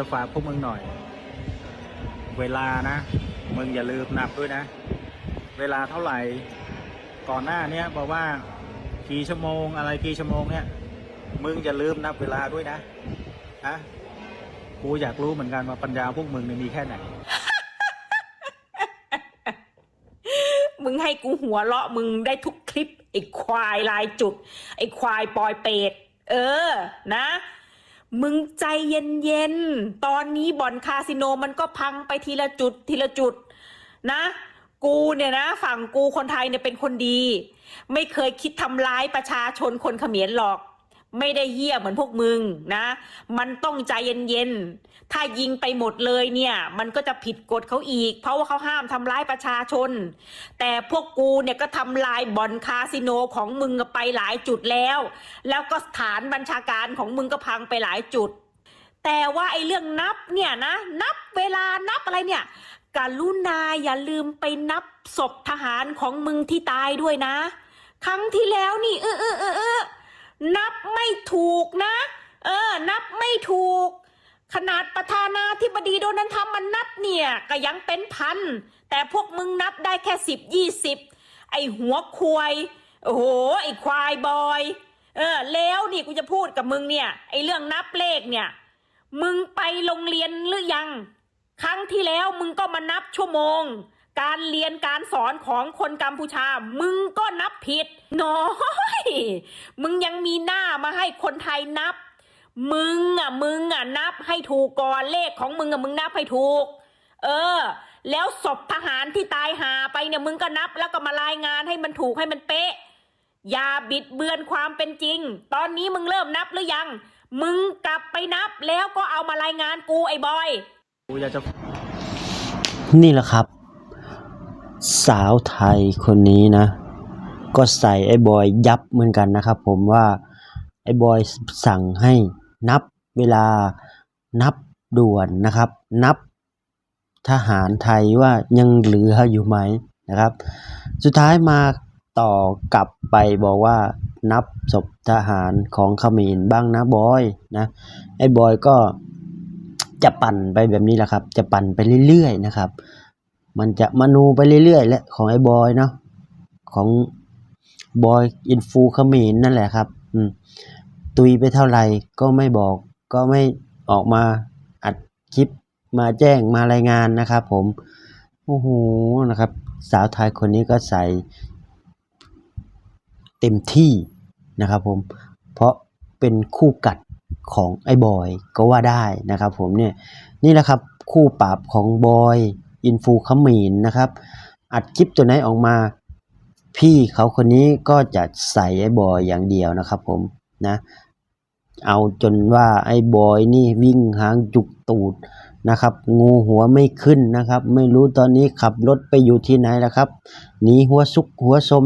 จะฝากพวกมึงหน่อย เวลานะ มึงอย่าลืมนับด้วยนะ เวลาเท่าไหร่ ก่อนหน้าเนี้ยบอกว่ากี่ชั่วโมงอะไรกี่ชั่วโมงเนี่ย มึงอย่าลืมนับเวลาด้วยนะฮะกูอยากรู้เหมือนกันว่าปัญญาพวกมึงเนี่ยมีแค่ไหน มึงให้กูหัวเราะมึงได้ทุกคลิปไอ้ควายลายจุด ไอ้ควายปอยเปรตเออ นะ มึงใจเย็นๆ ตอนนี้บ่อนคาสิโนมันก็พังไปทีละจุดทีละจุดนะ กูเนี่ยนะ ฝั่งกูคนไทยเนี่ยเป็นคนดี ไม่เคยคิดทำร้ายประชาชนคนเขมรหรอก ไม่ได้เหี้ยเหมือนพวกมึงนะ มันต้องใจเย็นๆ ถ้ายิงไปหมดเลยเนี่ย มันก็จะผิดกฎเขาอีก เพราะว่าเขาห้ามทำร้ายประชาชน แต่พวกกูเนี่ยก็ทำลายบ่อนคาสิโนของมึงไปหลายจุดแล้ว แล้วก็สถานบัญชาการของมึงก็พังไปหลายจุด แต่ว่าไอ้เรื่องนับเนี่ยนะ นับเวลานับอะไรเนี่ยกรุณาอย่าลืมไปนับศพทหารของมึงที่ตายด้วยนะ ครั้งที่แล้วนี่เออเออเออเออ นับไม่ถูกนะ เออ นับไม่ถูก ขนาดประธานาธิบดีโดนัลด์ทรัมป์มันนับเนี่ย ก็ยังเป็นพัน แต่พวกมึงนับได้แค่สิบยี่สิบไอหัวควายโอ้โหไอควายบอยเออแล้วนี่กูจะพูดกับมึงเนี่ย ไอเรื่องนับเลขเนี่ย มึงไปโรงเรียนหรือยัง ครั้งที่แล้วมึงก็มานับชั่วโมง การเรียนการสอนของคนกัมพูชา มึงก็นับผิดน้อยมึงยังมีหน้ามาให้คนไทยนับ มึงอะมึงอะนับให้ถูกก่อนเลขของมึงอะมึงนับให้ถูก เออ แล้วศพทหารที่ตายหาไปเนี่ยมึงก็นับแล้วก็มารายงานให้มันถูกให้มันเป๊ะ อย่าบิดเบือนความเป็นจริง ตอนนี้มึงเริ่มนับหรือยัง มึงกลับไปนับแล้วก็เอามารายงานกูไอ้บอยกูอยากจะนี่แหละครับ สาวไทยคนนี้นะ ก็ใส่ไอ้บอยยับเหมือนกันนะครับ ผมว่าไอ้บอยสั่งให้นับเวลานับด่วนนะครับ นับทหารไทยว่ายังเหลืออยู่ไหมนะครับ สุดท้ายมาต่อกลับไปบอกว่านับศพทหารของขมรบ้างนะบอยนะไอ้บอยก็จะปั่นไปแบบนี้แหละครับ จะปั่นไปเรื่อยๆนะครับ มันจะมนูไปเรื่อยๆและของไอ้บอยเนาะของบอยอินฟูเขมรนั่นแหละครับ อืมตุยไปเท่าไหร่ก็ไม่บอก ก็ไม่ออกมาอัดคลิปมาแจ้งมารายงานนะครับผมโอ้โหนะครับ สาวไทยคนนี้ก็ใส่เต็มที่นะครับผมเพราะเป็นคู่กัดของไอ้บอยก็ว่าได้นะครับผมเนี่ยนี่แหละครับคู่ปราบของบอย อินฟูขมินนะครับ อัดคลิปตัวไหนออกมา พี่เขาคนนี้ก็จะใส่ไอ้บอยอย่างเดียวนะครับผมนะเอาจนว่าไอ้บอยนี่วิ่งหางจุกตูดนะครับ งูหัวไม่ขึ้นนะครับ ไม่รู้ตอนนี้ขับรถไปอยู่ที่ไหนแล้วครับหนีหัวซุกหัวสม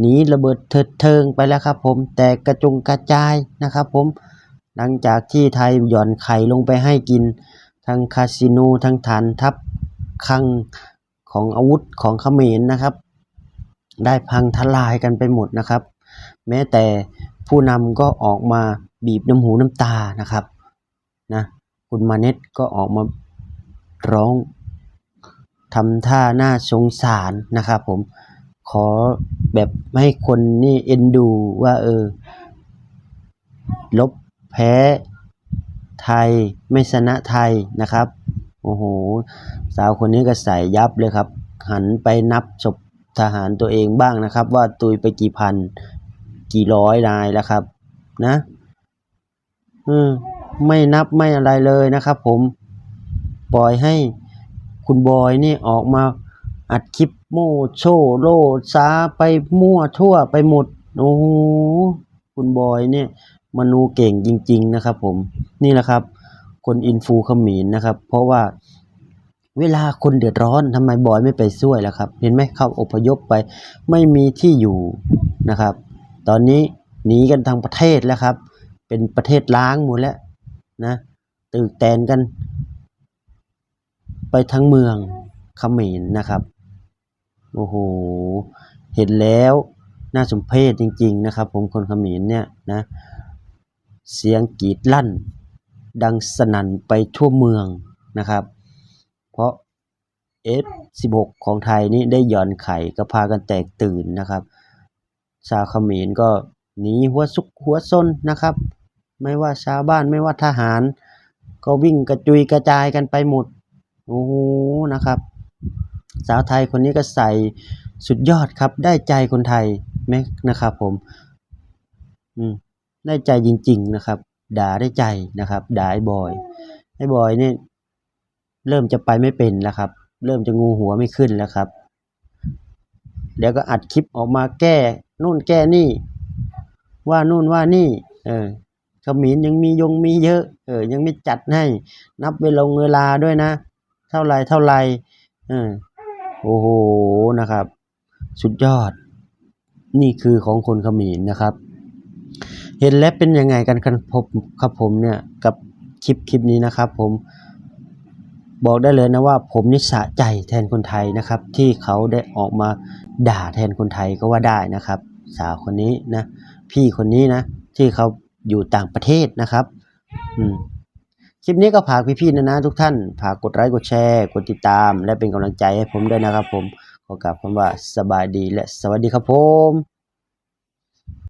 หนีระเบิดเถิดเทิงไปแล้วครับ ผมแต่กระจุงกระจายนะครับ ผมหลังจากที่ไทยหย่อนไข่ลงไปให้กิน ทั้งคาสิโนทั้งฐานทัพ คลังของอาวุธของเขมรนะครับ ได้พังทลายกันไปหมดนะครับ แม้แต่ผู้นำก็ออกมาบีบน้ำหูน้ำตานะครับนะคุณมาเน็ตก็ออกมาร้องทำท่าหน่าสงสารนะครับผมขอแบบให้คนนี่เอ็นดูว่าเออ ลบแพ้ไทยไม่ชนะไทยนะครับ โอ้โห สาวคนนี้ก็ใส่ยับเลยครับ หันไปนับศพทหารตัวเองบ้างนะครับ ว่าตุยไปกี่พัน กี่ร้อยนายแล้วครับ นะอืมไม่นับไม่อะไรเลยนะครับ ผมปล่อยให้คุณบอยนี่ออกมาอัดคลิปโม่โชว์โลซาไปมั่วทั่วไปหมดโอ้คุณบอยเนี่ยมนูเก่งจริง ๆ นะครับ ผมนี่แหละครับ คนอินฟูเขมรนะครับ เพราะว่าเวลาคนเดือดร้อนทำไมบอยไม่ไปช่วยล่ะครับ เห็นไหมเขาอพยพไปไม่มีที่อยู่นะครับ ตอนนี้หนีกันทางประเทศแล้วครับ เป็นประเทศล้างหมดแล้วนะตื่นแตนกัน ไปทั้งเมืองเขมรนะครับโอ้โหเห็นแล้วน่าสมเพชจริง ๆ นะครับ ผมคนเขมรเนี่ยนะ เสียงกรีดลั่น ดังสนั่นไปทั่วเมืองนะครับ เพราะ F16 ของไทยนี่ได้หย่อนไข่ก็พากันแตกตื่นนะครับชาวเขมรก็หนีหัวซุกหัวซนนะครับ ไม่ว่าชาวบ้านไม่ว่าทหาร ก็วิ่งกระจุยกระจายกันไปหมดโอ้โหนะครับ สาวไทยคนนี้ก็ใส่สุดยอดครับ ได้ใจคนไทยไหมนะครับผม อืม ได้ใจจริง ๆ นะครับ ด่าได้ใจนะครับด่าไอ้บอยไอ้บอยเนี่ยเริ่มจะไปไม่เป็นแล้วครับ เริ่มจะงูหัวไม่ขึ้นแล้วครับเดี๋ยวก็อัดคลิปออกมาแก้นู่นแก้นี่ ว่านู่นว่านี่ เออขมิ้นยังมียงมีเยอะ เออ ยังไม่จัดให้ นับเวลงเวลาด้วยนะ เท่าไรเท่าไรเออโอ้โหนะครับ สุดยอด นี่คือของคนขมิ้นนะครับ เห็นแล้วเป็นยังไงกันครับผมครับผมเนี่ยกับคลิปคลิปนี้นะครับ ผมบอกได้เลยนะว่าผมนิสะใจแทนคนไทยนะครับ ที่เขาได้ออกมาด่าแทนคนไทยก็ว่าได้นะครับ สาวคนนี้นะ พี่คนนี้นะ ที่เขาอยู่ต่างประเทศนะครับอืมคลิปนี้ก็ฝากพี่ๆนะนะทุกท่านฝากกดไลค์กดแชร์ กดติดตาม และเป็นกำลังใจให้ผมด้วยนะครับ ผมขอกล่าวคำว่าสบายดีและสวัสดีครับผม